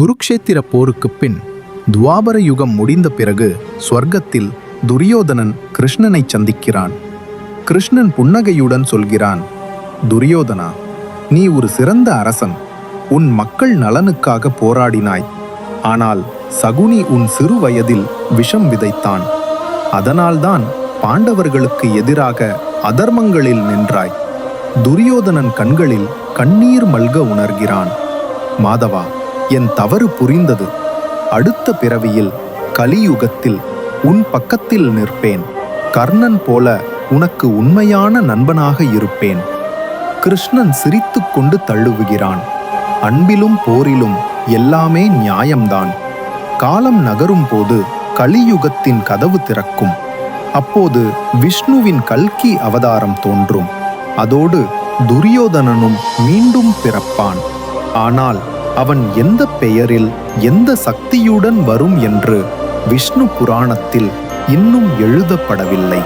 குருக்ஷேத்திர போருக்குப் பின் துவாபர யுகம் முடிந்த பிறகு ஸ்வர்க்கத்தில் துரியோதனன் கிருஷ்ணனை சந்திக்கிறான். கிருஷ்ணன் புன்னகையுடன் சொல்கிறான் துரியோதனா நீ ஒரு சிறந்த அரசன். உன் மக்கள் நலனுக்காக போராடினாய். ஆனால் சகுனி உன் சிறு வயதில் விஷம் விதைத்தான். அதனால்தான் பாண்டவர்களுக்கு எதிராக அதர்மங்களில் நின்றாய். துரியோதனன் கண்களில் கண்ணீர் மல்க உணர்கிறான். மாதவா என் தவறு புரிந்தது. அடுத்த பிறவியில் கலியுகத்தில் உன் பக்கத்தில் நிற்பேன். கர்ணன் போல உனக்கு உண்மையான நண்பனாக இருப்பேன். கிருஷ்ணன் சிரித்துக்கொண்டு தள்ளுவுகிறான் அன்பிலும் போரிலும் எல்லாமே நியாயம்தான். காலம் நகரும் போது கலியுகத்தின் கதவு திறக்கும். அப்போது விஷ்ணுவின் கல்கி அவதாரம் தோன்றும். அதோடு துரியோதனனும் மீண்டும் பிறப்பான். ஆனால் அவன் எந்த பெயரில் எந்த சக்தியுடன் வரும் என்று விஷ்ணு புராணத்தில் இன்னும் எழுதப்படவில்லை.